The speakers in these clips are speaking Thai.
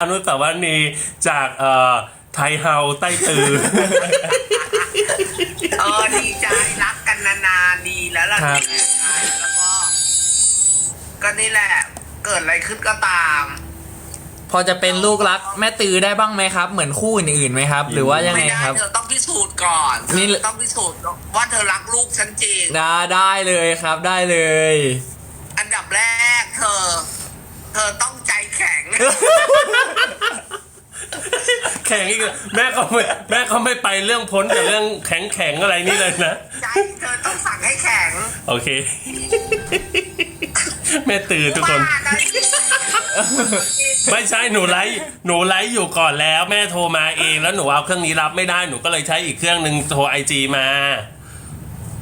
อนุสาวรีย์จากเอ่อไทยเฮาใต้ตือ เออดีใจรักกันนานๆดีแล้วล่ะครับ ดีใจแล้วก็ก็นี่แหละ เกิดอะไรขึ้นก็ตามพอจะเป็นลูกรักแม่ตือได้บ้างไหมครับ เหมือนคู่อื่นๆไหมครับ หรือว่ายังไม่ไงได้ครับ เธอต้องพิสูจน์ก่อนนี่ เธอต้องพิสูจน์ว่าเธอรักลูกฉันจริงได้ได้เลยครับได้เลย อันดับแรกเธอ เธอต้องใจแข็ง แข่งอีกแล้วแม่เขาไม่แม่เขาไม่ไปเรื่องพ้นกับเรื่องแข็งแข็งๆอะไรนี่เลยนะ ใจเธอต้องสั่งให้แข็งโอเค แม่ตื่นทุกคนว่านะไม่ใช่หนูไลฟ์หนูไลฟ์อยู่ก่อนแล้ว แม่โทรมาเองแล้วหนูเอาเครื่องนี้รับไม่ได้หนูก็เลยใช้อีกเครื่องหนึ่งโทรไอจีมา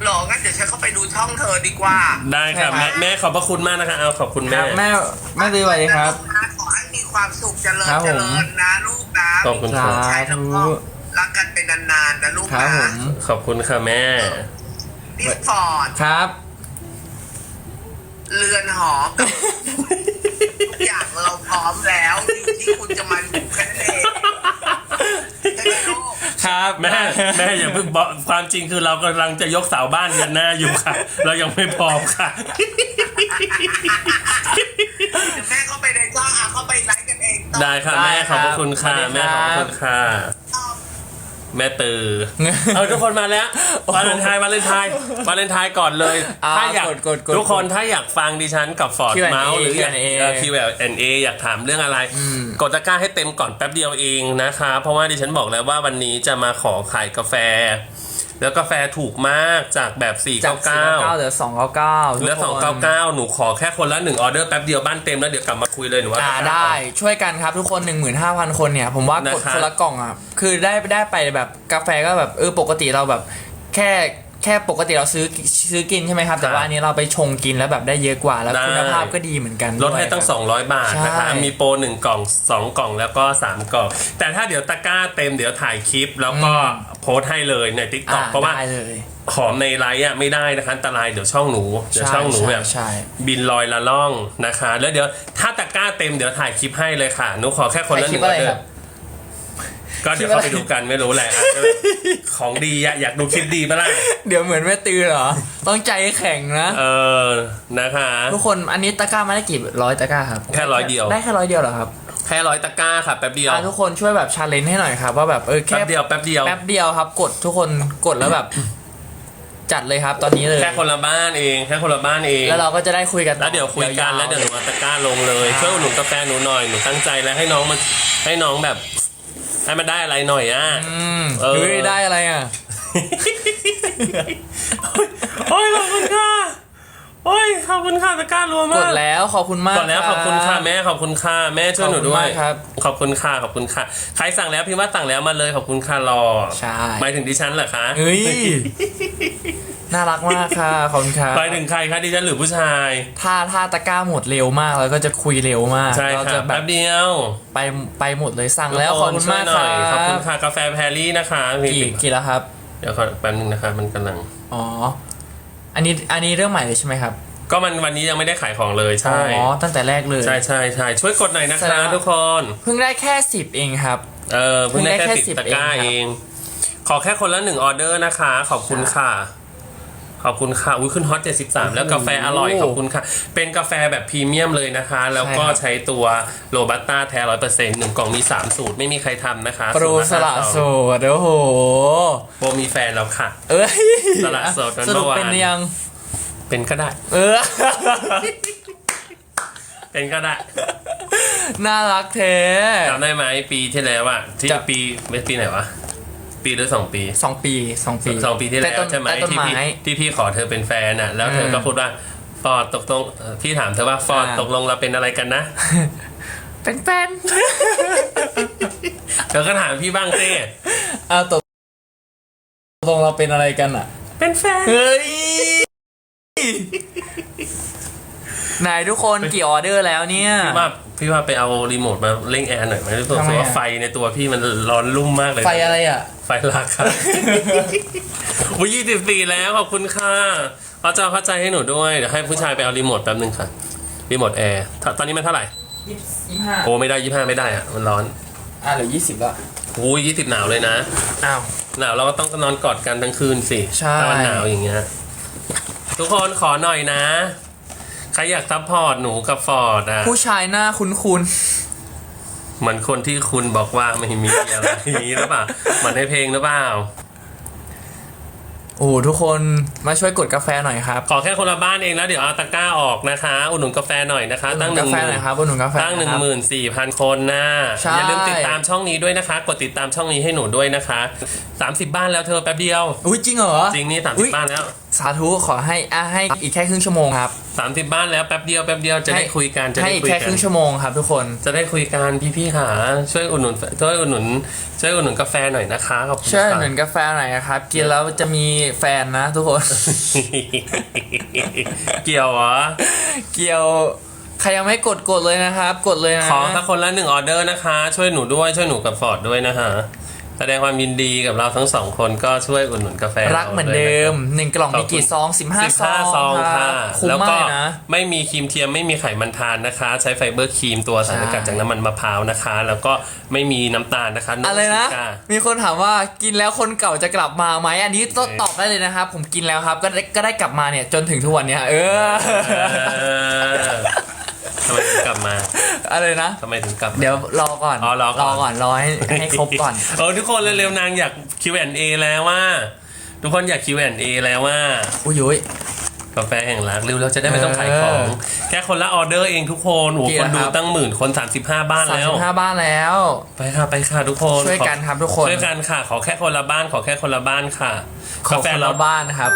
หรองั้นเดี๋ยวฉันเข้าไปดูช่องเธอดีกว่าได้ค่ะแม่แม่ขอบพระคุณมากนะคะเอาขอบคุณคแม่ รับแม่แม่ตือสวัสดีครับ นะขอให้มีความสุขเจริญครับผม เจริญนะลูกนะขอบคุณสาค่ะใช้แล้วธุก็รักกันเป็นนานๆนะลูกครับนะผมขอบคุณค่ะแม่ พี่ฟอร์ดครับ เรือนหอกับ พร้อมแล้วอยู่ที่คุณจะมาอยู่แค่นั้นเองใช่ไหมลูกครับแม่แม่อย่าเพิ่งบอกความจริงคือเรากำลังจะยกเสาบ้านเดือนหน้าอยู่ค่ะ เรายังไม่พร้อมค่ะ เดี๋ยวแม่เข้าไปในช่องอะเข้าไปไลฟ์กันเองต่อ ได้ค่ะแม่ขอบพระคุณค่ะสวัสดีแม่คขรัอบบพระคุณค่ะ แม่ตือ เอาทุกคนมาแล้วโอ้โหวาเลนไทน์วาเลนไทน์วาเลนไทน์ก่อนเลยอ่าถ้าอยากกดกดกดทุกคนถ้าอยากฟังดิฉันกับฟอร์ด Q&A เมาส์หรืออยาก Q&A Q&A อยากถามเรื่องอะไรอืมกดตะกร้าให้เต็มก่อนแป๊บเดียวเองนะคะ เพราะว่าดิฉันบอกแล้วว่าวันนี้จะมาขอขายกาแฟ แล้วกาแฟถูกมากจากแบบจากสี่เก้า499เหลือสองเก้าเก้าเหลือ299 หนูขอแค่คนละหนึ่งออเดอร์แป๊บเดียวบ้านเต็มแล้วเดี๋ยวกลับมาคุยเลยหนูว่าอ่าได้ช่วยกันครับทุกคน 15,000 คนเนี่ย ผมว่ากดนะครับ คนละกล่องอะ คือได้ได้ไปแบบกาแฟก็แบบ เออ ปกติเราแบบ แค่ แค่ปกติเราซื้อซื้อกินใช่ไหมครับ แต่ว่าอันนี้เราไปชงกินแล้วแบบได้เยอะกว่าแล้วได้คุณภาพก็ดีเหมือนกันลดให้วยตั้งครับ200 บาทนะคะใช่มีโปร1กล่อง 2 กล่องแล้วก็ 3 กล่อง แต่ถ้าเดี๋ยวตะกร้าเต็มเดี๋ยวถ่ายคลิป แล้วก็โพสต์ให้เลยใน t ิ k t o อ่า k เพราะว่าได้เลยหอมในไลฟ์อะไม่ได้นะคะอันตรายเดี๋ยวช่องหนูเดี๋ยวใช่ช่องหนูใช่แบบใช่บินลอยละล่องนะคะ แล้วเดี๋ยวถ้าตะกร้าเต็มเดี๋ยวถ่ายคลิปให้เลยค่ะหนูขอแค่คนละหถ่ายคลินึ่ปงออะไรอเดอครับร์ ก็เดี๋ยวเข้าไปดูกันไม่รู้แหละอาจจะของดีอะอยากดูคลิปดีปะล่ะเดี๋ยวเหมือนแม่ตือเหรอ ต้องใจแข็งนะ เออนะคะ ทุกคนอันนี้ตะกร้ามาได้กี่ร้อยตะกร้าครับแค่ร้อยเดียว ได้แค่ร้อยเดียวเหรอครับแค่ร้อยตะกร้าค่ะแป๊บเดียว อะทุกคนช่วยแบบชาเลนจ์ให้หน่อยครับว่าแบบเออแค่แป๊บเดียวแป๊บเดียว แป๊บเดียวครับ กดทุกคนกดแล้วแบบ จัดเลยครับตอนนี้เลยแค่คนละบ้านเองแค่คนละบ้านเอง แล้วเราก็จะได้คุยกันต่อแล้วเดี๋ยวคุยกันาๆ แล้วเดี๋ยวหนูเอาตะกร้าลงเลยใช่ช่วยอุดหนุนกาแฟหนูหน่อยหนูตั้งใจแล้วให้น้องมันให้น้องแบบ ให้มันได้อะไรหน่อยอะอืมเออ เฮ้ยได้อะไรอะ โอ้ยขอบคุณค่ะ โอ้ยขอบคุณค่ะตะกร้ารวมกมากดแล้วขอบคุณมากกดแล้วขอบคุณค่ะแม่ขอบคุณค่ะแม่ช่วยหนูด้วย ขอบคุณมากครับ ขอบคุณค่ะขอบคุณค่ะ ใครสั่งแล้วพิมพ์ว่าสั่งแล้วมาเลยขอบคุณค่ะรอใช่ หมายถึงดิฉันเหรอคะเฮ้ย น่ารักมากค่ะขอบคุณครับหมายถึงใครคะดิฉันหรือผู้ชาย ถ้าถ้าตะกร้าหมดเร็วมากแล้วก็จะคุยเร็วมากใช่เราค่ะจะแบแป๊บบเดียวไปไปหมดเลยสั่งแล้วขอบคุณมากช่วยหคน่รัอยขอบคุณบค่ะกาแฟแพรรี่นะคะมีกี่กี่แล้วครับ เดี๋ยวขอแป๊บนึงนะคะ มันกำลัง อ๋อ อันนี้อันนี้เรื่องใหม่เลยใช่ไหมครับก็มันวันนี้ยังไม่ได้ขายของเลยใช่อ๋อตั้งแต่แรกเลยใช่ใช่ใช่ช่วยกดหน่อยนะแสดคะงว่าทุกคนเพิ่งได้แค่สิบเองครับเออเพิ่งได้เพิ่งได้แค่แค่สิบ10ตะกร้าเองครับเอง ขอแค่คนละหนึ่งออเดอร์นะคะ ขอบคุณค่ะ ขอบคุณค่ะ อุ้ยขึ้นฮอต73 แล้วกาแฟอร่อย ขอบคุณค่ะ เป็นกาแฟแบบพรีเมียมเลยนะคะ แล้วก็ใช้ตัวโรบัสต้าแท้ร้อยเปอร์เซ็นต์หนึ่งกล่องมี 3 สูตร ไม่มีใครทำนะคะ โปรสละโสด โอ้โห โปรมีแฟนแล้วค่ะ เอ้ยสละโสดนั้นสรุปเมื่อวานเป็นยัง เป็นก็ได้ เออ เป็นก็ได้ น่ารักเทจำได้ไหมปีที่แล้วอะที่จะปีไม่ปีไหนวะ ปีหรือสองปีสองปีสองปีสองปีที่แล้วต้นใช่ไหมใต้ต้นที่พี่ไม้ที่พี่ขอเธอเป็นแฟนอะแล้วเธอเออก็พูดว่าฟอร์ดตกลงเอ่อพี่ถามเธอว่าฟอร์ดอ่าตกลงเราเป็นอะไรกันนะ เป็นแฟนเธอก็ถามพี่บ้างสิเอาตกตรงเราเป็นอะไรกันอะ เป็นแฟนเฮ้ยไหนทุกคนกี่ออเดอร์แล้วเนี่ยพี่ว่าพี่ว่าไปเอารีโมทมาเร่งแอร์หน่อยไหมรู้สึกทำไมอะว่าไฟในตัวพี่มันร้อนรุ่มมากเลยไฟอะไรอะ ไฟลักครับอุ้ยยี่สิบสี่แล้วขอบคุณค่ะพระเจ้าพระใจให้หนูด้วย เดี๋ยวให้ผู้ชายไปเอารีโมทแป๊บนึงค่ะ รีโมทแอร์ตตอนนี้มันเท่าไหร่ยี่สิบห้าโอ้ไม่ได้ยี่ห้าไม่ได้อะมันร้อนอะเหลือยี่สิบละอู้ยี่สิบหนาวเลยนะ อ้าว หนาวเราก็ต้องนอนกอดกันทั้งคืนสิใช่ถ้ามันหนาวอย่างเงี้ย ทุกคนขอหน่อยนะ ใครอยากซัพพอร์ตหนูกับฟอร์ดอะผู้ชายหน้าคุ้นคุ้น เหมือนคนที่คุณบอกว่าไม่มีอะไรอย่างนี้หรือเปล่าเหมือนในเพลงหรือเปล่าๆโอ้ทุกคนมาช่วยกดกาแฟหน่อยครับขอแค่คนละบ้านเองแล้วเดี๋ยวเอาตะกร้าออกนะคะ อุดหนุนกาแฟหน่อยนะคะ ตั้งหกานึ่งแฟหน่อยครับอุดหนุนกาแฟตั้งหนึ่งครับหมื่นสี่พันคนนะใช่อย่าลืมติดตามช่องนี้ด้วยนะคะ กดติดตามช่องนี้ให้หนูด้วยนะคะสามสิบบ้านแล้วเธอแป๊บเดียวอุ้ยจริงเหรอจริงนี่สามอุ๊สิบยบ้านแล้ว สาธุขอให้อะให้อีกแค่ครึ่งชั่วโมงครับสามสิบบ้านแล้วแป๊บเดียวแป๊บเดียวจะได้คุยกันจะให้ได้อีกคุยแค่กัคนรึ่งชั่วโมงครับทุกคน จะได้คุยกันพี่ๆค่ะช่วยอุดหนุนช่วยอุดหนุนช่วยอุดหนุนกาแฟหน่อยนะคะขอบคุณช่วยค่ะ เหมือนกาแฟหน่อยนะครับ กินแล้วจะมีแฟนนะทุกคน เกี่ยวเหรอเกี่ยวใครยังไม่กดกดเลยนะครับ กดเลยนะขอสักคนละหนึ่งออเดอร์นะคะ ช่วยหนูด้วยช่วยหนูกับฟอร์ดด้วยนะคะ แสดงความยินดีกับเราทั้งสองคนก็ช่วยอุดหนุนกาแฟรักเหมือนเดิมหนึ่งกล่องมีกี่ซองสิบห้าสิบซอห้างซองครัค่ะบคุ้มแล้วมาก็กเลยนะไม่มีครีมเทียมไม่มีไขมันทานนะคะ ใช้ไฟเบอร์ครีมตัวสารสกัดใช่จากน้ำมันมะพร้าวนะคะ แล้วก็ไม่มีน้ำตาลนะคะอะไรนะซิก้ามีคนถามว่ากินแล้วคนเก่าจะกลับมาไหมอันนี้ต้องเออตอบได้เลยนะครับผมกินแล้วครับก็ได้ก็ได้กลับมาเนี่ยจนถึงทุกวันเนี้ยเออ อะไรนะทำไมถึงกลับมาเดี๋ยวรอก่อนอ๋อรอก่อน ก่อนรอให้ให้ครบก่อน เออทุกคนเร็วๆนางอยาก Q&A แล้วว่า ทุกคนอยาก Q&A แล้วว่า อุ้ยยุ้ย กาแฟแห่งรักเร็วเราจะได้ไม่ต้องขายของ แค่คนละออเดอร์เองทุกคนโอ้โหกี่คนดูนะครับ ตั้งหมื่นคน 35 บ้านสามแล้ว สิบห้าบ้านแล้ว ไปค่ะไปค่ะทุกคนช่วยกันขอครับทุกคน ช่วยกันค่ะ ขอแค่คนละบ้าน ขอแค่คนละบ้านค่ะ ขอกาแฟคนรละสบ้านนะครับ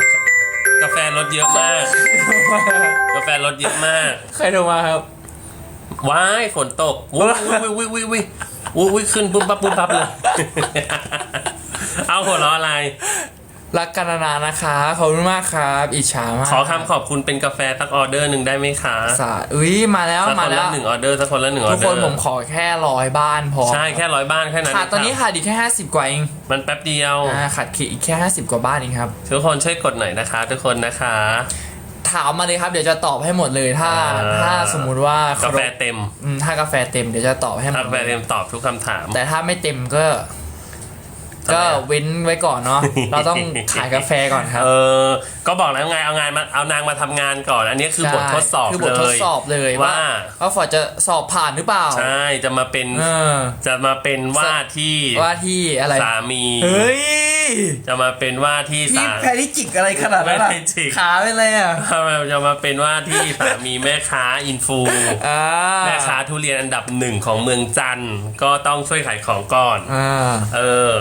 กาแฟรสเยอะมาก กาแฟรสเยอะมาก ใครโทรมาครับ ว้ายฝนตกวุ้ยวุ้ยวุ้ยวุ้ยวุ้ยวุ้ยวุ้ยขึ้นปุ๊บปั๊บปุ๊บปั๊บเลย เอาหัวเราะอะไร รักกันนานๆนะคะขอบคุณมากครับ อิจฉามากขอคำขอบคุณเป็นกาแฟสักออเดอร์หนึ่งได้ไหมคะสาอุ้ยมาแล้วสักมาคนแล้ละว หนึ่งออเดอร์สักคนละหนึ่งออทุกเดอคนร์ผมขอแค่ร้อยบ้านพอใช่แค่ร้อยบ้านแค่นั้นขาดตอนนี้ค่ะขาดอีกแค่ห้าสิบกว่าเองมันแป๊บเดียว อ่าขาดอีกแค่ห้าสิบกว่าบ้านเองครับ ทุกคนช่วยกดหน่อยนะคะ ทุกคนนะคะ ถามมาเลยครับเดี๋ยวจะตอบให้หมดเลยถ้าอ่าถ้าสมมุติว่ากาแฟเต็มอืมถ้ากาแฟเต็มเดี๋ยวจะตอบให้หมกาดแฟเลเต็ยมตอบทุกคำถาม แต่ถ้าไม่เต็มก็ทำไม ก็อะเว้นไว้ก่อนเนาะเราต้องขายกาแฟก่อนครับ เออ ก็บอกแล้วไงเอางานมาเอานางมาทำงานก่อน อันนี้คือบททดสอบคือบทเลทดยสอบเลยว่าว่าว่าฟอร์ดจะสอบผ่านหรือเปล่า ใช่จะมาเป็นเออจะมาเป็นว่าที่ว่าที่อะไรสามีเฮ้ยจะมาเป็นว่าที่พี่สาแพริจิกอะไรขนาดนั้นอะแพริจิกขาเป็นอะไรอะทำไมจะมาเป็นว่าที่สามีแม่ค้าอินฟูอ่าแม่ค้าทุเรียนอันดับหนึ่งของเมืองจันทร์ก็ต้องช่วยขายของก่อนอ่าเออ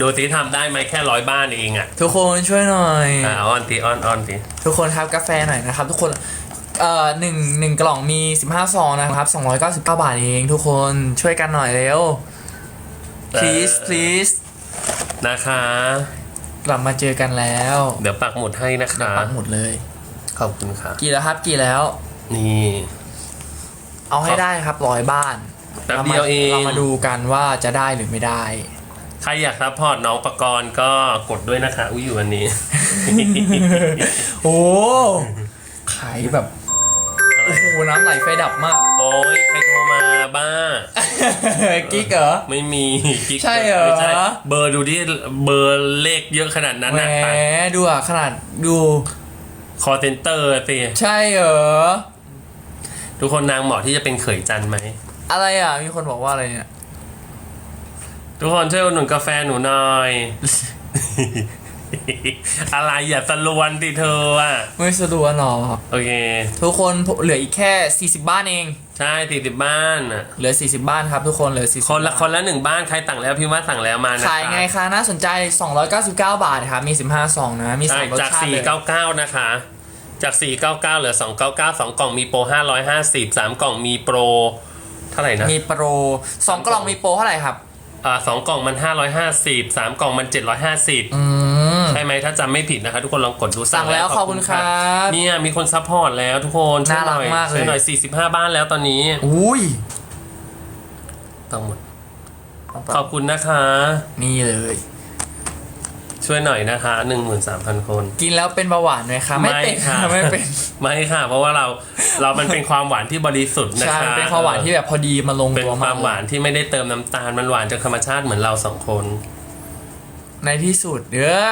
ดูสิทำได้ไหมแค่ร้อยบ้านเองอะทุกคนช่วยหน่อย อ่าออนตีออนออนตีทุกคนครับกาแฟหน่อยนะครับ ทุกคนเอ่อหนึ่งหนึ่งกล่องมี 15 ซองนะครับ 299 บาทเองทุกคนช่วยกันหน่อยเร็ว please please นะคะ กลับมาเจอกันแล้วเดี๋ยวปักหมุดให้นะคะ ปักหมุดเลย ขอบคุณค่ะ กี่แล้วครับกี่แล้ว นี่ เอาให้ได้ครับร้อยบ้านแป๊บเดียวเอง เรามาดูกันว่าจะได้หรือไม่ได้ใค รอยากซัพพอร์ตน้องประกรณ์ก็กดด้วยนะคะ อุ้ยอยู่วันนี้ โอ้ขายแบบโอ้โหน้ำไหลไฟดับมาก โอ้ยใครโทรมาบ้า กิ๊กเหรอ ไม่มีกิ๊กใช่เหรอ ไม่ใช่เบอร์ดูที่เบอร์เลขเยอะขนาดนั้นแหมนะไปดูอะขนาดดู คอเซนเตอร์สิใช่เหรอ ทุกคนนางเหมาะที่จะเป็นเขยจันทร์ไหม อะไรอะ มีคนบอกว่าอะไรเนี่ย ทุกคนช่วยอุดหนุนกาแฟหนูหน่อย อะไรอย่าสลวนดิเธออะไม่สะดวกหรอโอเค ทุกคนเหลืออีกแค่ 40 บ้านเอง ใช่สี่สิบบ้านน่ะเหลือ 40 บ้านครับทุกคนเหลือ40คนละบ้าคนละหนึ่งบ้านใครสั่งแล้วพี่ว่าสั่งแล้วมานะคะขายไงคะน่าสนใจ 299 บาทครับมี 15ซองนะมีใช่สามรสจาก ชาติเลย499 นะคะ จาก 499เหลือ 299 2 กล่องมีโปร 550 3 กล่องมีโปรเท่าไหร่นะมีโปร2กล่องมีโปรเท่าไหร่ครับอ่า สองกล่องมัน 550 3 กล่องมัน 750อืมใช่ไหมถ้าจำไม่ผิดนะคะ ทุกคนลองกดดูสั่งแล้วขอบคุณครับเนี่ยมีคนซัพพอร์ตแล้วทุกคนช่วยหน่อยน่ารักมากเลยช่วยหน่อย 45 บ้านแล้วตอนนี้ อุ้ยต้องหมดขอบคุณนะคะ นี่เลย ชช่วยหน่อยนะคะหนึ่งหมื่นสามพันคน กินแล้วเป็นเบาหวานไหมคะไม่เป็นค่ะไม่เป็นไม่ค่ะ เพราะว่าเราเรามันเป็นความหวานที่บริสุทธิ์นะใช่คะ เป็นความหวานที่แบบพอดีมาลงเป็นตัวคมาวากมหวานที่ไม่ได้เติมน้ำตาลมันหวานจากธรรมชาติเหมือนเราสองคน ในที่สุดเด้อ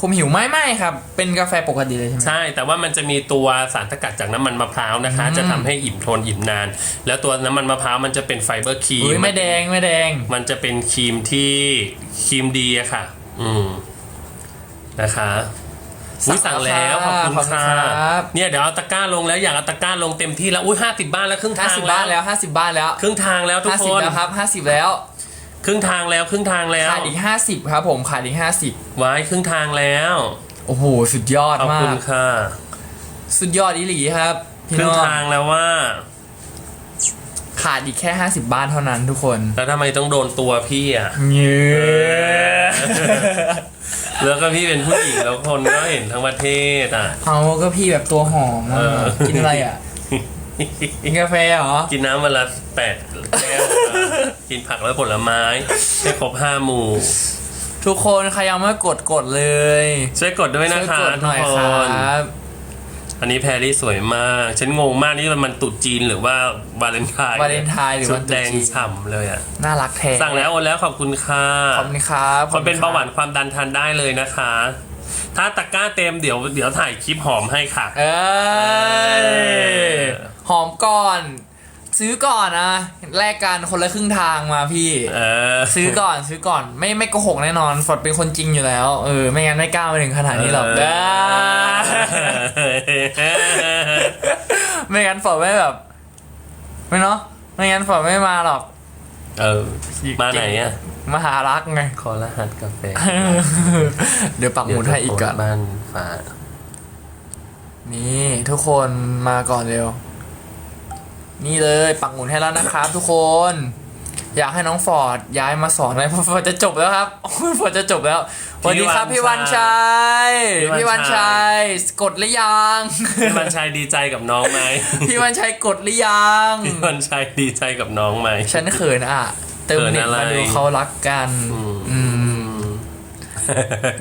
คุมหิวไหม่ไม่ครับ เป็นกาแฟปกติเลยใช่ไหมใช่ แต่ว่ามันจะมีตัวสารสกัดจากน้ำมันมะพร้าวนะคะ จะทำให้อิ่มทนอิ่มนาน แล้วตัวน้ำมันมะพร้าวมันจะเป็นไฟเบอร์ครีมอุ้ยไม่แดงไม่แดง มันจะเป็นครีมที่ครีมดีอะค่ะ อืม นะคะอุ้ยสั่สั่งงแล้แล้ววขอบคุณขอบคุณค่ะครับเนี่ยเดี๋ยวเอาตะกร้าลงแล้วอยากเอาตะกร้าลงเต็มที่แล้วอุ้ยห้าสิบบ้านแล้วครึ่งห้าทางสิบบ้านแล้วห้าสิบบ้านแล้ว ครึ่งทางแล้วทุกห้าคสิบนแล้วครับห้าสิบแล้ว ครึ่งทางแล้วครึ่งทางแล้วขาดอีกห้าสิบครับผมขาดอีกห้าสิบไว้ครึ่งทางแล้ว โอ้โหสุดยอดขอบมาคุณกค่ะ สุดยอดอีหลีครับพี่ครึ่น้งองทางแล้วว่า ขาดอีกแค่ห้าสิบบ้านเท่านั้นทุกคนแล้วทำไมต้องโดนตัวพี่อะเงี้ยแล้วก็พี่เป็นผู้หญิงแล้วคนก็เห็นทั้งประเทศอะ เอาก็พี่แบบตัวหอมเออะอกินอะไรอะ กินกาแฟเหรอ กินน้ำวันละแปดแก้วกินผักและผลไม้ให้ครบห้าหมู่ ทุกคนใครยังไม่กดกดเลยช่วยกดด้วยนะช่วยคะกดหทุกน่อยคครัน บ อันนี้แพรรี่สวยมาก ฉันงงมากนี่มันตรุดจีนหรือว่าวาเลนไทน์วาเลนไทน์หรือชุวัดนตรุษแดงจีนฉ่ำเลยอะ น่ารักแท้สั่งแล้วโอนแล้วขอบคุณค่ะขอบคุณครับคนเป็นขอบเบาณหวานความดันทานได้เลยนะคะ ถ้าตะกร้าเต็มเดี๋ยวเดี๋ยวถ่ายคลิปหอมให้ค่ะ เอ้ยอหอมก่อน ซื้อก่อนนะแลกกันคนละครึ่งทางมาพี่ เออซื้อก่อนซื้อก่อนไม่ไม่โกหกแน่นอนฟอดเป็นคนจริงอยู่แล้วเออไม่งั้นไม่กล้ามาถึงขนาดนี้หรอกเอออ่าไม่งั้นฟอดไม่แบบ ไม่เนาะไม่งั้นฟอดไม่มาหรอก เออมาไหนอะมาหารักไงขอรหัสกาแฟเดี๋ยวปักหมุดให้อีกก่อนบ้านฟ้านี่ทุกคนมาก่อนเร็ว นี่เลยปักหมุดให้แล้วนะครับ ทุกคน อยากให้น้องฟอร์ดย้ายมาสอนไหมเพราะฟอร์ดจะจบแล้วครับฟอร์ดจะจบแล้วสวัสดีครับพี่วันชัยพี่วันชัยกดหรือยังพี่วันชัยดีใจกับน้องไหมพี่วันชัยกดหรือยังพี่วันชัยดีใจกับน้องไหมฉันเขินอะเติมเน็ตเขินอะไรมาดูเขารักกันอืม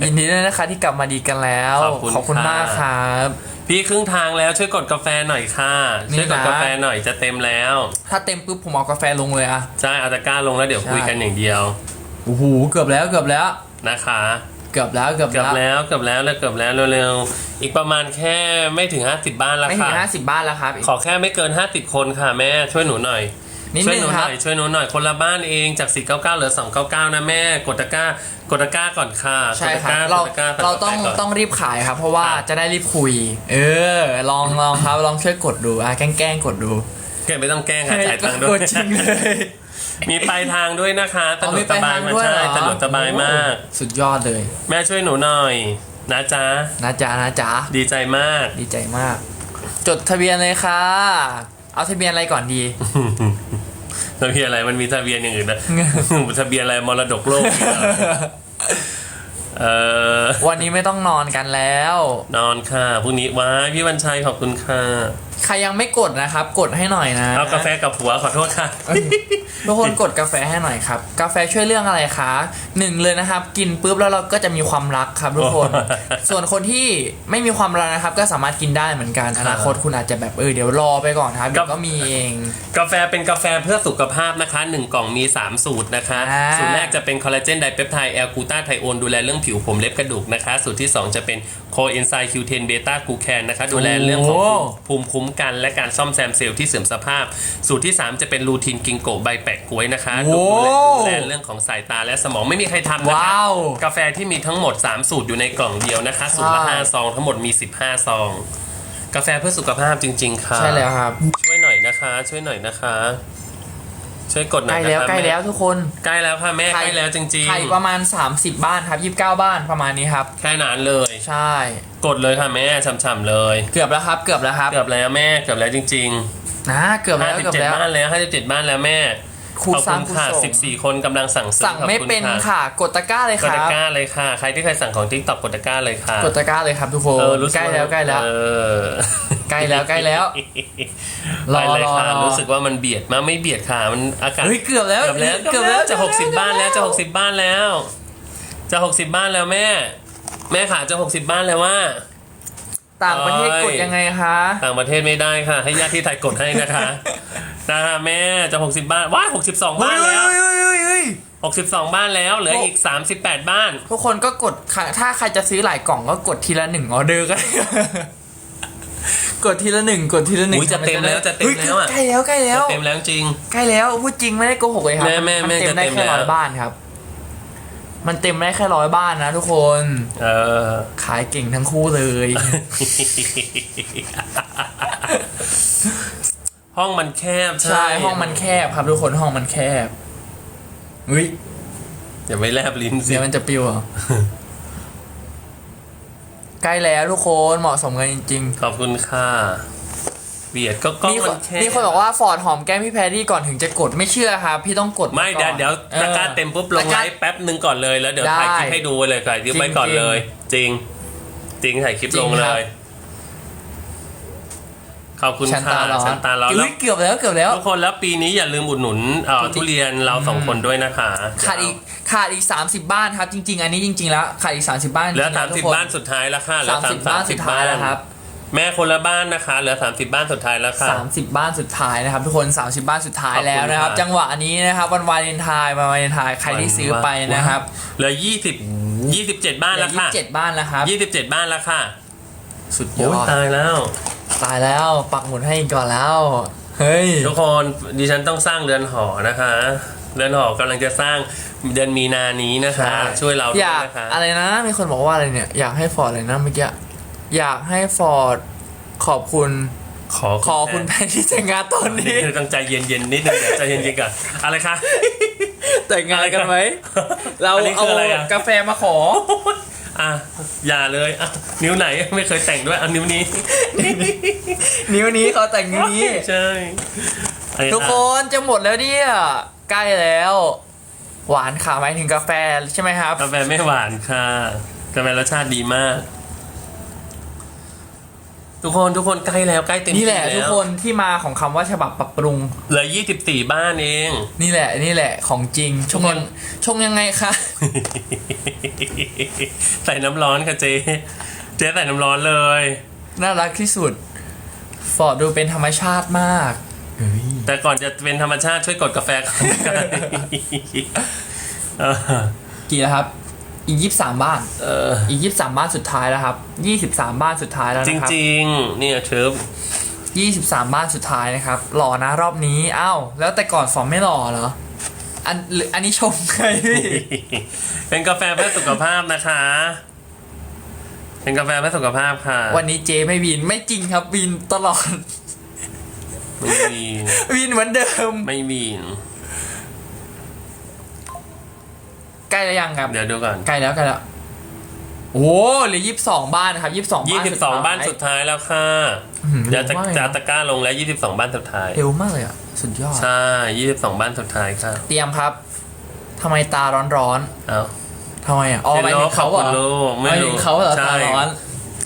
ยินดีด้วยนะคะที่กลับมาดีกันแล้ว ขอบคุณณค่ะมากครับ พี่ครึ่งทางแล้วช่วยกดกาแฟหน่อยค่ะ นี่ช่วยกดนะกาแฟหน่อยจะเต็มแล้ว ถ้าเต็มปุ๊บผมเอากาแฟลงเลยอะใช่เอาตะกร้าลงแล้วเดี๋ยวคุยกันอย่างเดียวโอ้โหเกือบแล้วเกือบแล้ว นะคะ เกือบแล้วเกือบเกือบแล้วแล้วเกือบแล้วแล้วเกือบแล้วเร็วๆอีกประมาณแค่ไม่ถึง 50 บ้านแล้วไม่ถึค่ะงห้าสิบบ้านแล้วครับขอแค่ไม่เกิน 50 คนค่ะแม่ช่วยหนูหน่อย นิดช่วยนึหงนูคหรับ น่อยช่วยหนูหน่อยคนละบ้านเองจาก 499เหลือ 299 นะแม่กดตะกร้ากดตะกร้าก่อนค่ะใช่กดตะคกรัร้าบเรากดตะกร้เราต้องกดตะกร้าก่น ต้องรีบขายครับ เพราะว่าครับ จะได้รีบคุย เออ ลองลองครับ ลองช่วยกดดูอะแกล้งแกล้งกดดูแกไม่ต้องแกล้งค่ะจ่ายตังค์ด้กวยดจริงเลย มีปลายทางด้วยนะคะสะเอาดวมีกไปสบาทายงมาด้วยใช่เหรอสะดวกสบายมากโอ้สุดยอดเลย แม่ช่วยหนูหน่อย นะจ๊ะ นะจ๊ะนะจ๊ะ ดีใจมาก ดีใจมาก จดทะเบียนเลยค่ะ เอาทะเบียนอะไรก่อนดี ทะเบียนอะไรมันมีทะเบียนอย่างอื่นนะทะเบียนอะไรมรดกโลกอีกเหรอเออวันนี้ไม่ต้องนอนกันแล้ว นอนค่ะพรุ่งนี้ว้ายพี่วันชัยขอบคุณค่ะ ใครยังไม่กดนะครับ กดให้หน่อยนะเอากาแฟกับผัวขอโทษค่ะ ทุกคนกดกาแฟให้หน่อยครับ กาแฟช่วยเรื่องอะไรคะหนึ่งเลยนะครับ กินปุ๊บแล้วเราก็จะมีความรักครับทุกคน ส่วนคนที่ไม่มีความรักนะครับ ก็สามารถกินได้เหมือนกันอนาคตคุณอาจจะแบบเออเดี๋ยวรอไปก่อนครับเดี๋ยวก็มีเอง กาแฟเป็นกาแฟเพื่อสุขภาพนะคะ1กล่องมี 3 สูตรนะคะอ่าสูตรแรกจะเป็นคอลลาเจนไดเปปไทด์แอลกูตาไทโอนดูแลเรื่องผิวผมเล็บกระดูกนะคะ สูตรที่ 2 จะเป็นโคเอนไซม์คิวเทนเบต้ากลูแคนนะคะดูแลเรื่องของภูมิภูมิคุ้มกัน และการซ่อมแซมเซลล์ที่เสื่อมสภาพ สูตรที่ 3 จะเป็นลูทินกิงโกใบแปะกล้วยนะคะดูแลดูแลเรื่องของสายตาและสมองไม่มีใครทำนะคะว้าว กาแฟที่มีทั้งหมด 3 สูตรอยู่ในกล่องเดียวนะคะ สูตรละใช่5ซองทั้งหมดมี 15 ซอง กาแฟเพื่อสุขภาพจริง ๆ ค่ะ ใช่แล้วครับ ช่วยหน่อยนะคะ ช่วยหน่อยนะคะ ช่วยกดหใกน่อล้ยแล้วนะคะใกล้แล้วม่ทุกคนใกล้แล้วค่ะแม่ใครใกล้แล้วจริงไข่ประมาณ 30 บ้านครับ 29 บ้านประมาณนี้ครับ ๆ แค่นั้นเลย ใช่ กดเลยค่ะแม่ช่ำๆเลย เกือบแล้วครับ เกือบแล้วครับเกือบแล้วแม่เกือบแล้วจริงนะเกือบๆแล้วเกือบ57 แล้ว บ้านแล้ว 57 บ้านแล้วแม่ ครูขอบสร้าคุงณครูค่ะ ส่ง14 คนกำลังสั่งซื้อสั่งไม่ขอบคุณเป็นค่ะกดตะกร้าเลยกคดรัตะบกร้าเลยค่ะ ใครที่เคยสั่งของทิกตอกกดตะกร้าเลยค่ะกดตะกร้าเลยครับทุกคนเออรู้สึใกล้แล้วใกล้แล้ว เออใกล้แล้วใกล้แล้วรไปอเลยค่ะรอรอ รู้สึกว่ามันเบียดมากไม่เบียดค่ะมันอากาศ เฮ้ยเกือบแล้วเกือบแล้วเกือบแล้วจะหกสิบบ้านแล้วจะหกสิบบ้านแล้ว จะหกสิบบ้านแล้วแม่ แม่ขาจะหกสิบบ้านแล้วว่า ต่างประเทศเอ้ยกดยังไงคะ ต่างประเทศไม่ได้ค่ะ ให้ญาติที่ไทยกดให้นะคะนะคะแม่จะหกสิบบ้านว้าหกสิบสองเฮ้บ้ายนแล้วเฮ้ยเฮ้ยเฮ้ยหกสิบสองบ้านแล้วเหลืออีกสามสิบแปดบ้าน ทุกคนก็กดค่ะถ้าใครจะซื้อหลายกล่องก็กดทีละหนึ่งออเดอร์ก็ได้ กดทีละหนึ่งกดทีละหนึ่งอุ๊ยจะเต็มแล้วจะเต็มฮ้ยแล้วอะ ใกล้แล้วใกล้แล้ว เต็มแล้วจริง ใกล้แล้วพูดจริงไม่ได้โกหกเลยครับแม่แม่นแม่เต็มได้จะเต็มแค่แล้วร้อยบ้านครับ มันเต็มได้แค่ร้อยบ้านนะทุกคน เออ ขายเก่งทั้งคู่เลย ห้องมันแคบใช่ ห้องมันแคบครับทุกคนห้องมันแคบเฮ้ยอย่าไปแลบลิ้นสิเดี๋ยวมันจะปิวเหรอใกล้แล้วทุกคนเหมาะสมกันจริงขอบคุณค่ะ เบียดก็กล้ๆองมีคมันนแคบมีคนบอกว่าฟอร์ดหอมแก้มพี่แพรรี่ก่อนถึงจะกดไม่เชื่อครับพี่ต้องกดไม่เดี๋ยวก่อนเดี๋ยวออ ตะกร้าเต็มปุ๊บลงตะกไลร้าฟ์แป๊บหนึ่งก่อนเลยแล้วเดี๋ยวได้ถ่ายคลิปให้ดูเลยถ่ายคลิปไว้ก่อนจริงๆเลย จริง จริงถ่ายคลิปจริลงงคเลรับ ยขอบคุณชันค่ะตาร้อนชันตาร้อนอุ๊ยเกือบแล้วเกือบแล้ว ทุกคนแล้วปีนี้อย่าลืมอุดหนุนเอ่อทุเรียนเราสองคนด้วยนะคะขาดอีกขาดอีก 30 บ้านครับจริง ๆ อันนี้จริง ๆ แล้วขาดอีก 30 บ้านเหลือจริงๆสามทุสิบกคนบ้านสุดท้ายแล้วค่ะเหลือสามสิบบ้านสุดท้ายแล้วครับ แม่คนละบ้านนะคะ เหลือสามสิบบ้านสุดท้ายแล้วค่ะ 30 บ้านสุดท้ายนะครับทุกคน 30 บ้านสุดท้ายขอบคุณแล้วนะครับครับ จังหวะนี้นะครับวันวาเลนไทน์วันวาเลนไทน์ใครที่ซื้อไปนะครับ เหลือยี่สิบยี่สิบเจ็ดบ้านเหลืแล้อวยี่ค่ะสิบเจ็ดบ้านแล้วครับยี่สิบเจ็ดบ้านแล้วค่ะ สุดยโอ้อยดตายแล้ว ตายแล้วปักหมุดให้ก่อนแล้ว เฮ้ย ทุกคนดิฉันต้องสร้างเรือนหอนะคะเรือนหอกำลังจะสร้างเดือนมีนานี้นะคะ ช่วยเราด้อวยยากนะคะอะไรนะมีคนบอกว่าอะไรเนี่ยอยากให้ฟอร์ดอะไรนะเมื่อกี้ อยากให้ฟอร์ดขอบคุณขอขอคุณแพทที่แต่งงานตอนนี่นี้ต้องใจเย็นๆนิดนึงเดี๋ยวใจเย็นๆก่อนอะไรคะแต่งงานกันไหมเราอันนี้เอาคืออะไรอะกาแฟมาขออะอย่าเลยอะนิ้วไหนไม่เคยแต่งด้วยเอานิ้วนี้ นิ้วนี้เขาแต่งนิ้วนี้ใช่อัทุกคนจะหมดแล้วเนี่ยใกล้แล้ว หวานขาหมายถึงกาแฟใช่ไหมครับ กาแฟไม่หวานค่ะกาแฟรสชาติดีมาก ทุกคนทุกคนใกล้แล้วใกล้เต็มนี่แหละที่ทุกแล้วคนที่มาของคำว่าฉบับปรับปรุง เหลือยี่สิบสี่บ้านเอง นี่แหละนี่แหละของจริงชงทุกคยันงชงยังไงคะใส่น้ำร้อนค่ะเจ๊เจ๊ใส่น้ำร้อนเลย น่ารักที่สุด ฟอร์ดดูเป็นธรรมชาติมากเฮ้ยแต่ก่อนจะเป็นธรรมชาติช่วยกดกาแฟก่อนเออกี่แล้วครับ อีกยี่สามบ้าน เออ อีกยี่สามบ้านสุดท้ายแล้วครับยี่สิบสามบ้านสุดท้ายแล้วจนะครับริงๆ เนี่ยเชิฟยี่สิบสามบ้านสุดท้ายนะครับ หล่อนะรอบนี้อ้าวแล้วแต่ก่อนฟอร์มไม่หล่อเหรอ อันหรืออันนี้ชมใครพี่ เป็นกาแฟเพื่อสุขภาพนะคะ เป็นกาแฟเพื่อสุขภาพค่ะวันนี้เจไม่วินไม่จริงครับวินตลอด ไม่มี วินเหมือนเดิม ไม่มี ใกล้แล้วยังครับ เดี๋ยวดูก่อนใกล้แล้วใกล้แล้วโอ้เหลือยี่สิบสองบ้านนะครับยี่สิบสองบ้านยี่สิบสองบ้านสุดท้ายแล้วค่ะอื้อหือเดี๋ยวจะเร็วมากเลยจะนะตะกร้าลงแล้วยี่สิบสองบ้านสุดท้ายเร็วมากเลยอะสุดยอดใช่ยี่สิบสองบ้านสุดท้ายค่ะ เตรียมครับทำไมตาร้อนร้อนเอาๆทำไมอะอ๋อหมายถึงเขาเหรขอบคุณอลูกหมายถึงเขาเหรอใช่ตาร้อน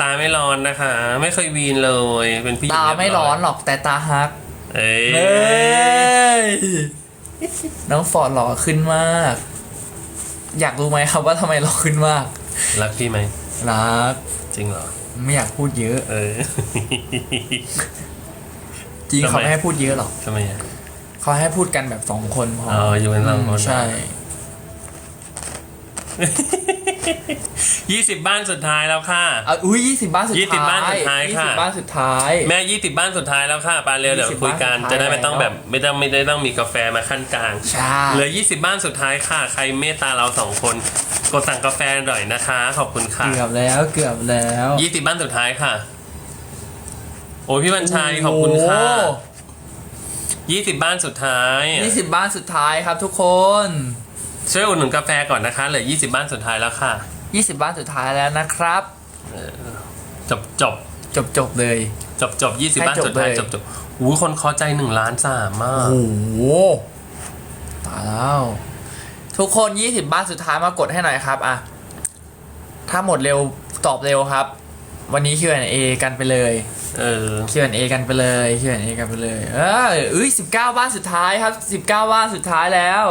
ตาไม่ร้อนนะคะ ไม่เคยวีนเลย เป็นพี่หญิงตาไม่ร้อนหรอกแต่ตาฮัก เอ้ยเฮ้ยน้องฟอร์ดหล่อขึ้นมาก อยากรู้ไหมครับว่าทำไมหล่อขึ้นมาก รักพี่ไหมรัก จริงเหรอ ไม่อยากพูดเยอะ เออ จริงทำไม เขาไม่ให้พูดเยอะหรอกทำไมอะเขาให้พูดกันแบบสองคนพออ๋ออยู่กันสองคนมใช่ ยี่สิบบ้านสุดท้ายแล้วค่ะเอาอุ้ยยี่สิบบ้านสุดท้ายยี่สิบบ้านสุดท้ายยี่ค่ะสิบบ้านสุดท้าย แม่ยี่สิบบ้านสุดท้ายแล้วค่ะปาเร็วเดี๋ยว20คุยกันบ้านสุดท้ายจะได้ไม่ต้องแล้วแบบไม่ต้องไม่ได้ต้องมีกาแฟมาขั้นกลางใช่ เหลือยี่สิบบ้านสุดท้ายค่ะ ใครเมตตาเราสองคนกดสั่งกาแฟหน่อยนะคะ ขอบคุณค่ะเกือบแล้วเกือบแล้วยี่สิบบ้านสุดท้ายค่ะ โอ้ยพี่บัญชัยขอบคุณค่ะยี่สิบบ้านสุดท้ายยี่สิบบ้านสุดท้ายครับทุกคน ช่วยอุดหนุนกาแฟก่อนนะคะเหลือยี่สิบบ้านสุดท้ายแล้วค่ะยี่สิบบ้านสุดท้ายแล้วนะครับ จบจบจบจบเลย จบจบยี่สิบให้บ้านจบสุดท้ายเลย จบจบอู้คนเคอใจหนึ่งล้านสามมากโอ้โหตายแล้ว ทุกคน 20 บ้านสุดท้ายมากดให้หน่อยครับอะถ้าหมดเร็วตอบเร็วครับ วันนี้ Q&A กันไปเลย เออ Q&A กันไปเลย Q&A กันไปเลย เอออุ้ย19 บ้านสุดท้ายครับ 19 บ้านสุดท้ายแล้ว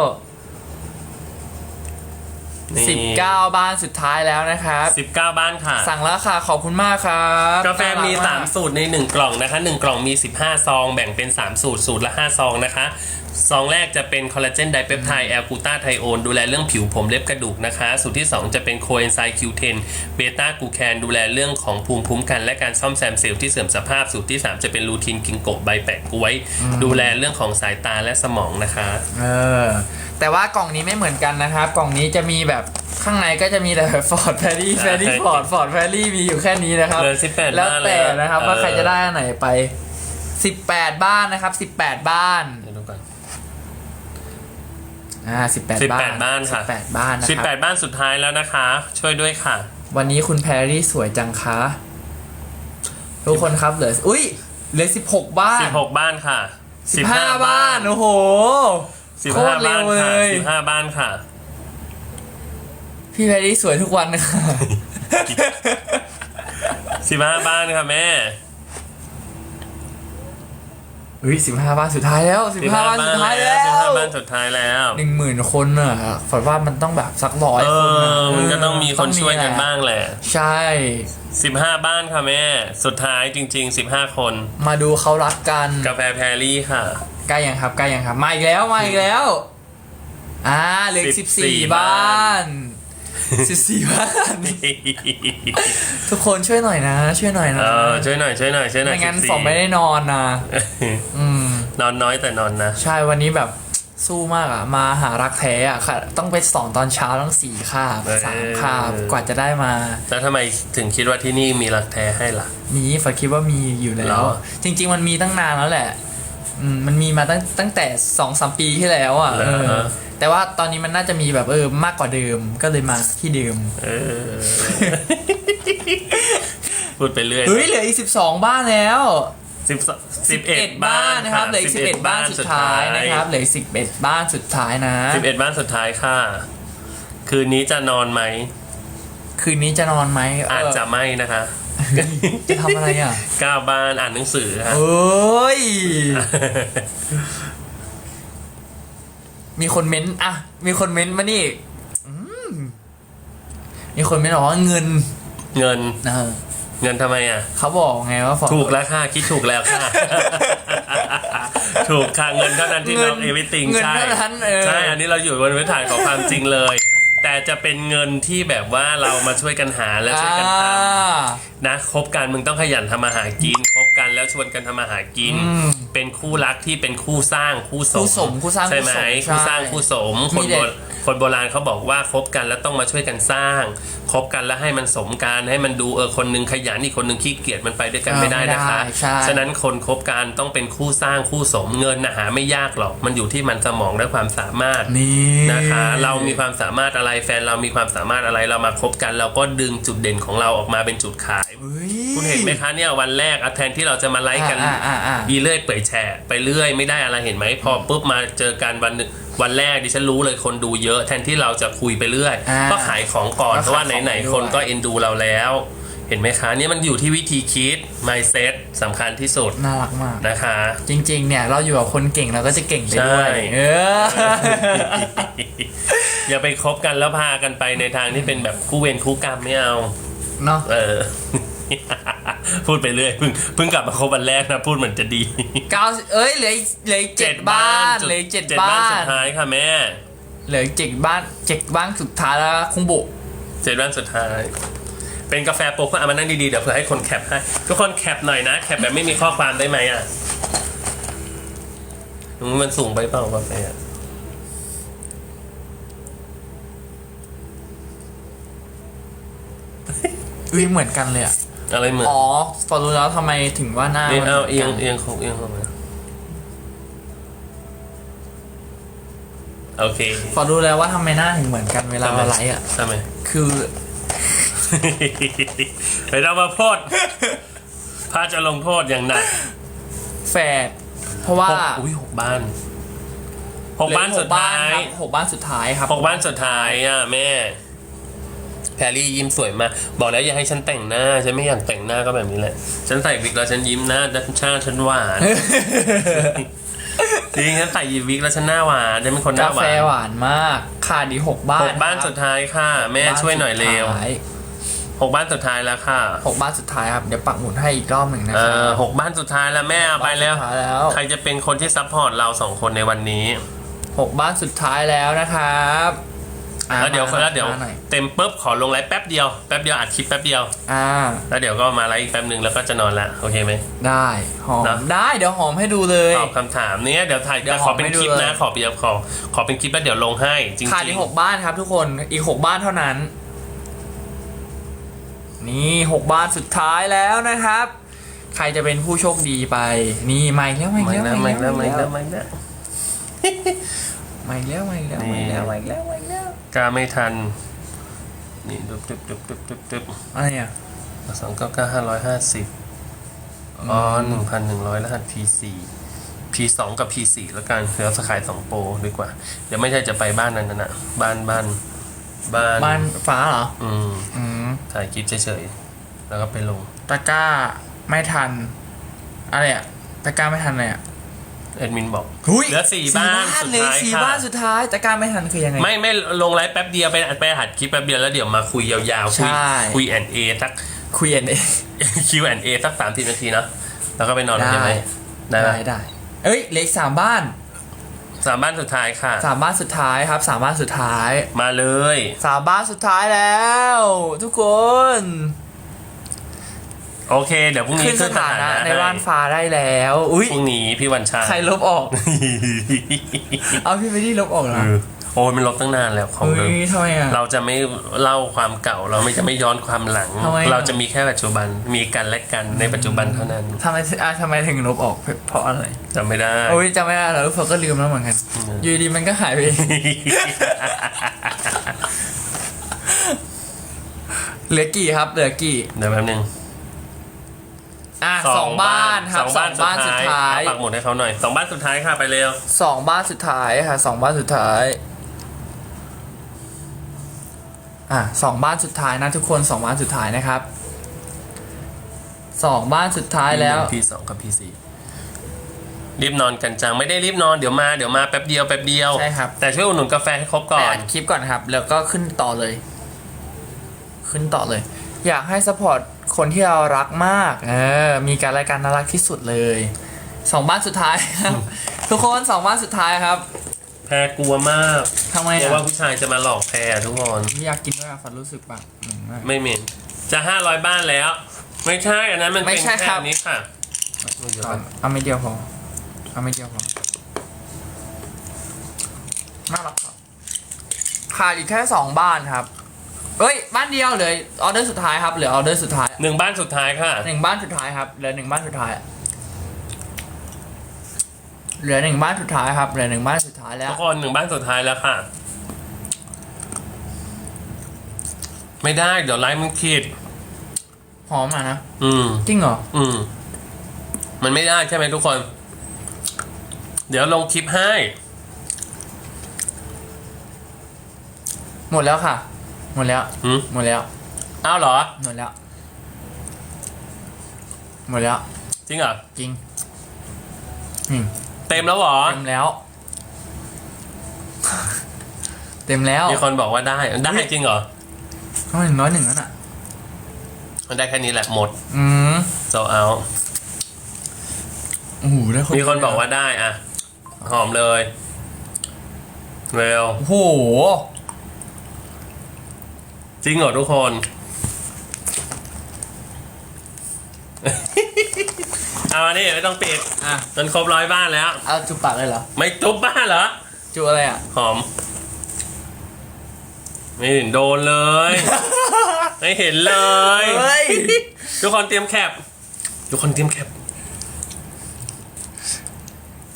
นี่สิบเก้าบ้านสุดท้ายแล้วนะครับสิบเก้าบ้านค่ะ สั่งแล้วค่ะ ขอบคุณมากครับกาแฟมี น่รัก3 สูตรใน 1 กล่องนะคะ 1 กล่องมี 15 ซอง แบ่งเป็น 3 สูตร สูตรละ 5 ซองนะคะ ซองแรกจะเป็นคอลลาเจนไดเปปไทด์แอลกูตาไทโอนดูแลเรื่องผิวผมเล็บกระดูกนะคะ สูตรที่ 2 จะเป็นโคเอนไซม์คิวเทนเบต้ากูแคนดูแลเรื่องของภูมิคุ้มกัน และการซ่อมแซมเซลล์ที่เสื่อมสภาพ สูตรที่ 3 จะเป็นลูทีนกิงโกะใบแปะกล้วย ดูแลเรื่องของสายตาและสมองนะคะ เออ แต่ว่ากล่องนี้ไม่เหมือนกันนะครับ กล่องนี้จะมีแบบข้างในก็จะมีแต่ฟอร์ดแฟรี่แฟรี่ฟอร์ดฟอร์ดแฟรี่มีอยู่แค่นี้นะครับเหลือ18แล้วบ้านแต่แล้วนะครับเออว่าใครจะได้อันไหนไป18บ้านนะครับ18บ้านเดี๋ยวดูก่อนอ่า18บ้าน18บ้านค่ะ18บ้านนะครับ18บ้านสุดท้ายแล้วนะคะ ช่วยด้วยค่ะ วันนี้คุณแพรรี่สวยจังคะทุกคนครับเหลืออุ้ยเหลือ16บ้าน16บ้านค่ะ15บ้าน โอ้โห โคตร15เร็บ้านวเลค่ะย15บ้านค่ะ พี่แพรรี่สวยทุกวันนะคะ15บ้านค่ะแม่อุ้ย15บ้านสุดท้ายแล้ว15บ้านสุดท้ายแล้ว15บ้านสุดท้ายแล้วหนึ่งหมื่นคนอะฝันว่ามันต้องแบบสักร้อยเอคนอะอมันก็ต้องมีคนต้ช่วยกันแหละบ้างแหละใช่15บ้านค่ะแม่ สุดท้ายจริงๆ15คน มาดูเขารักกัน กาแฟแพรรี่ค่ะ ใกล้ยังครับใกล้ยังครับมาอีกแล้วมาอีกแล้วอ่าเหลือสิบสี่14 บ้านสิบสี่บ้าน ทุกคนช่วยหน่อยนะ ช่วยหน่อยเอนะอช่วยหน่อยช่วยหน่อยช่วยหน่อยไม่งั้น14ฝอมไม่ได้นอนนะ อืม นอนน้อยแต่นอนนะ ใช่วันนี้แบบสู้มากอะ มาหารักแท้อะค่ะ ต้องไปสอนตอนเช้าต้องสี่คาบเออ สามคาบกว่าจะได้มา แล้วทำไมถึงคิดว่าที่นี่มีรักแท้ให้ล่ะ มีฝาคิดว่ามีอยู่แล้เหรว อ จริง ๆ มันมีตั้งนานแล้วแหละ อืมมันมีมาตั้งตั้งแต่สองสามปีที่แล้วอะเหรอ เออแต่ว่าตอนนี้มันน่าจะมีแบบเออมากกว่าเดิมก็เลยมาที่เดิมเออพูดไปเรื่อยเฮ้ยเหลืออีกสิบสองบ้านแล้วสิบสิบเอ็ดบ้านนะครับเหลืออีกสิบเอ็ดบ้านสุดท้ายนะครับเหลืออีกสิบเอ็ดบ้านสุดท้ายนะ สิบเอ็ดบ้านสุดท้ายค่ะ คืนนี้จะนอนไหม คืนนี้จะนอนไหมเอาจจะไม่นะคะ จะทำอะไรอะเก้าบ้านอ่านหนังสือค่ะเอ้ย มีคนเม้นต์อะ มีคนเม้นต์มานี่อืมมีคนเม้นต์บอกว่าเงิน เงินเออเงินทำไมอะ เขาบอกไงว่าฟอร์ดถูกแล้วค่ะ คิดถูกแล้วค่ะ ถูกค่ะเงินเท่านั้นที่น้องเอวิติงเงินใช่เท่านั้นเออใช่ อันนี้เราอยู่บนพื้นฐานของความจริงเลยแต่ จะเป็นเงินที่แบบว่าเรามาช่วยกันหาและช่วยกันทอ่าำนะคบกันมึงต้องขยันทำมาหากินคบกันแล้วชวนกันทำมาหากินอืมเป็นคู่รักที่เป็นคู่สร้างคู่สคู่มสมคู่สร้างใช่ไหมคู่สมคู่สร้างใช่คู่สมคมีนเด็โบก คนโบราณเขาบอกว่าคบกันแล้วต้องมาช่วยกันสร้างคบกันแล้วให้มันสมกันให้มันดูเออคนหนึงขยันอีกคนหนึงขี้เกียจมันไปด้วยกันเออไม่ได้นะคะไม่ได้ใช่ ฉะนั้นคนคบกันต้องเป็นคู่สร้างคู่สมเงินนะหาไม่ยากหรอกมันอยู่ที่มันสมองและความสามารถ นี่นะคะ เรามีความสามารถอะไรแฟนเรามีความสามารถอะไรเรามาคบกัน เราก็ดึงจุดเด่นของเราออกมาเป็นจุดขายเฮ้ย คุณเห็นไหมคะเนี่ยวันแรกอะแทนที่เราจะมาไลค์กันอ่าอ่าอ่าอีเลื่อยเปื่อยแฉะไปเรื่อยไม่ได้อะไรเห็นไหมพอปุ๊บมาเจอกันวันหนึ่งวันแรกดิฉันรู้เลยคนดูเยอะ แทนที่เราจะคุยไปเรื่อยอ่าก็ขายของก่อนก็เพราะว่าขายของไหนไปด้วยๆคนก็เอ็นดูเราแล้ว เห็นไหมคะเนี่ยมันอยู่ที่วิธีคิด mindset สำคัญที่สุดน่ารักมากนะคะ จริง ๆ เนี่ยเราอยู่กับคนเก่งเราก็จะเก่งไปด้วยใช่เอออย่าไปคบกันแล้วพากันไปในทางที่เป็นแบบคู่เวรคู่กรรมไม่เอาเนาะเออ พูดไปเรื่อยเพิ่งเพิ่งกลับมาคบวันแรกนะพูดเหมือนจะดีเก้าเอ้ยเหลืออีกเหลืออีกเจ็ดบ้านจุเหลืออีกเจ็ดเจ็ดบ้าบ้านนสุดท้ายค่ะแม่เหลืออีกเจ็ดบ้านเจ็ดบ้านสุดท้ายแล้วคุงบุเจ็ดบ้านสุดท้าย เป็นกาแฟโปรก็เอามานั่งดีๆเดี๋ยวเผื่อให้คนแคปให้ทุกคนแคปหน่อยนะแคปแบบไม่มีข้อความได้ไหมอะอืมมันสูงไปเปล่ากาแฟอะอุ้ยเหมือนกันเลยอะ อะไรเหมือนอ๋อพอรู้แล้วทำไมถึงว่าหน้าเอียงมันเอาหมืนเอียงกันเอียงของเอียงของมาโอเคพอรู้แล้วว่าทำไมหน้าถึงเหมือนกันเวลาเราไลฟ์อะ ทำไม คือ ไปเรามาโพดพระจะลงโทษอย่างหนักแฝดเพราะว่าหกอุ้ยหกบ้านหกบ้านเหลือสุดท้ายครับหกบ้านสุดท้ายครับหกบ้านสุดท้ายอะแม่ แพรรี่ยิ้มสวยมากบอกแล้วอย่าให้ฉันแต่งหน้า ฉันไม่อยากแต่งหน้าก็แบบนี้แหละ ฉันใส่วิกแล้วฉันยิ้มหน้าด้านชาฉันหวานจริงฉันใส่ยีวิกแล้วฉันหน้าหวานฉันเป็นคนหน้ากาหวาแฟนหวานมากขาดอีกหกบ้านหกบ้านครับสุดท้ายค่ะ แม่ช่วยหน่อยเร็วบ้านสุดท้ายหกบ้านสุดท้ายแล้วค่ะหกบ้านสุดท้ายครับเดี๋ยวปักหมุดให้อีกรอบหนึ่งนะเอครัอหกบ้านสุดท้ายแล้วแม่เอาไปแล้วบ้านสุดท้ายแล้ว ใครจะเป็นคนที่ซัพพอร์ตเราสองคนในวันนี้หกบ้านสุดท้ายแล้วนะครับ อะแล้วเดี๋ยวมาแล้วเดี๋ยวมาหน่อย เต็มปุ๊บขอลงไลฟ์แป๊บเดียวแป๊บเดียวอัดคลิปแป๊บเดียว อ่า แล้วเดี๋ยวก็มาไลฟ์อีกแป๊บหนึ่งแล้วก็จะนอนละโอเคไหม ได้หอมนะ ได้เดี๋ยวหอมให้ดูเลย ตอบคำถามเนี้ยเดี๋ยวถ่ายเดี๋ยวขอเป็นขอให้ดูคลิปนะเลยขอเปียขอขอเป็นคลิปแล้วเดี๋ยวลงให้จริงขาดอีกหกบ้านครับทุกคนอีกหกบ้านเท่านั้น นี่หกบ้านสุดท้ายแล้วนะครับ ใครจะเป็นผู้โชคดีไป นี่ไม่แล้วไม่ไม่แล้วนะไม่นะไม่นะไม่นะไม่แล้วไม่แล้วนี่ไม่แล้วไม่แล้วไม่แล้วกาไม่ทัน นี่ดุบดุบดุบดุบดุบดุบอะไรอะสองเก้าเก้าห้าร้อยห้าสิบอ๋อหนึ่งพันหนึ่งร้อยรหัส P สี่ P สองกับ P สี่แล้วกันเดี๋ยวจะขายสองโปรดีกว่า เดี๋ยวไม่ใช่จะไปบ้านนั้นนะบ้านบ้านบ้านบ้านฟ้าเหรอ อืมอืมถ่ายคลิปเฉยๆ แล้วก็ไปลง ตะกร้าไม่ทัน อะไรอะตะกร้าไม่ทันเลยอะ แอดมินบอกหุยเหลือสี่บ้านสุดเลยท้ายสี่ค่ะบ้านสุดท้ายตะกร้าไม่ทันคือยังไง ไม่ไม่ลงไลฟ์แป๊บเดียวไปไปหัดคลิปแป๊บเดียวแล้วเดี๋ยวมาคุยยาวๆ คุยใช่ คุยแอนเอสัก คุยกันเอง Q&A สักสามสิบนาทีเนอะแล้วก็ไปนอนได้ ใช่ไหมได้ไหมได้ได้เอ้ยเหล็กสามบ้านสามบ้านสุดท้ายค่ะ สามบ้านสุดท้ายครับสามบ้านสุดท้ายมาเลย สามบ้านสุดท้ายแล้ว ทุกคน โอเค เดี๋ยวพรุ่งนี้ขึ้นสถานะในบ้านฟ้าได้แล้ว อุ้ยพรุ่งนี้พี่วันชาใครลบออก เอาพี่ไม่ได้ลบออกเหรอเออโอ้ยมันลบตั้งนานแล้วของเฮ้เดิมยทำไมอะเราจะไม่เล่าความเก่าเราไม่จะไม่ย้อนความหลังทำไมอะเราจะมีแค่ปัจจุบันมีกันและกันในปัจจุบันเท่านั้นทำไมอะทำไมถึงลบออกเพราะอะไรจำไม่ได้โอ้ยจำไม่ได้แล้วผมก็ลืมแล้วเหมือนกันอยู่ดีมันก็หายไปเองเหลือกี่ครับเหลือกี่เดี๋ยวแป๊บนึง อะสองบ้านครับสองบ้านสุดท้ายเอปักหมุดให้เขาหน่อยสองบ้านสุดท้ายค่ะไปเร็วสองบ้านสุดท้ายค่ะสองบ้านสุดท้ายอะสองบ้านสุดท้ายนะทุกคนสองบ้านสุดท้ายนะครับสองบ้านสุดท้ายแล้วพีสองกับพีสี่รีบนอนกันจังไม่ได้รีบนอนเดี๋ยวมาเดี๋ยวมาแป๊บเดียวแป๊บเดียวใช่ครับแต่ช่วยอุดหนุนกาแฟให้ครบก่ไปอนอัดคลิปก่อนครับ แล้วก็ขึ้นต่อเลย ขึ้นต่อเลย อยากให้สปอร์ตคนที่เรารักมาก เออ มีการรายการน่ารักที่สุดเลยสองบ้านสุดท้ายครับ ทุกคนสองบ้านสุดท้ายครับ แพรกลัวมากทำไมกลัวอะว่าผู้ชายจะมาหลอกแพรทุกคน ไม่อยากกินด้วยอะฟันรู้สึกปะอืมไม่ไม่เหม็นจะห้าร้อยบ้านแล้ว ไม่ใช่อันนั้นมันไม่เป็นใช่แค่ครับอันนี้ค่ะเดี๋ยวเอาก่อนเอาไม่เดียวพอเอาไม่เดียวพอน่ารักครับขาดอีกแค่สองบ้านครับ เอ้ยบ้านเดียวเหลือออเดอร์สุดท้ายครับเหลือออเดอร์สุดท้ายหนึ่งบ้านสุดท้ายค่ะ หนึ่งบ้านสุดท้ายครับเหลือหนึ่งบ้านสุดท้าย เหลือหนึ่งบ้านสุดท้ายครับเหลือหนึ่งบ้านสุดท้ายแล้ว ทุกคนหนึ่งบ้านสุดท้ายแล้วค่ะ ไม่ได้เดี๋ยวไลฟ์มันคิดหอมอะนะอืม จริงเหรออืม มันไม่ได้ใช่ไหมทุกคน เดี๋ยวลงคลิปให้ หมดแล้วค่ะ หมดแล้วอืม หมดแล้วอ้าวเหรอ หมดแล้วหมดแล้วจริงเหรอ จริงอืมเต็มแล้วเหรอ เต็มแล้ว เต็มแล้วมีคนบอกว่าได้ได้จริงเหรอทำไมน้อยหนึ่งแล้วน่ะ มันได้แค่นี้แหละหมดอืมโซเอา โอ้โหได้คนมีคนบอกว่าได้อะ หอมเลย เร็วโอ้โห จริงเหรอทุกคน เอาอันนี้ไม่ต้องปิดอะ จนครบร้อยบ้านแล้ว เอาจุบปากเลยเหรอ ไม่จุบบ้านเหรอ จุอะไรอะ หอม ไม่เห็นโดนเลย ไม่เห็นเลย เฮ้ย ทุกคนเตรียมแคปทุกคนเตรียมแคป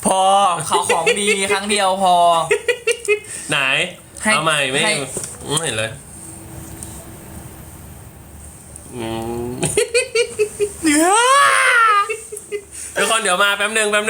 พอเขาของดีครั้งเดียวพอ ไหน ให้เอาใหม่ไม่ให้ ไม่เห็นเลยอืม ทุกคนเดี๋ยวมาแป๊บหนึงแป๊บหนึง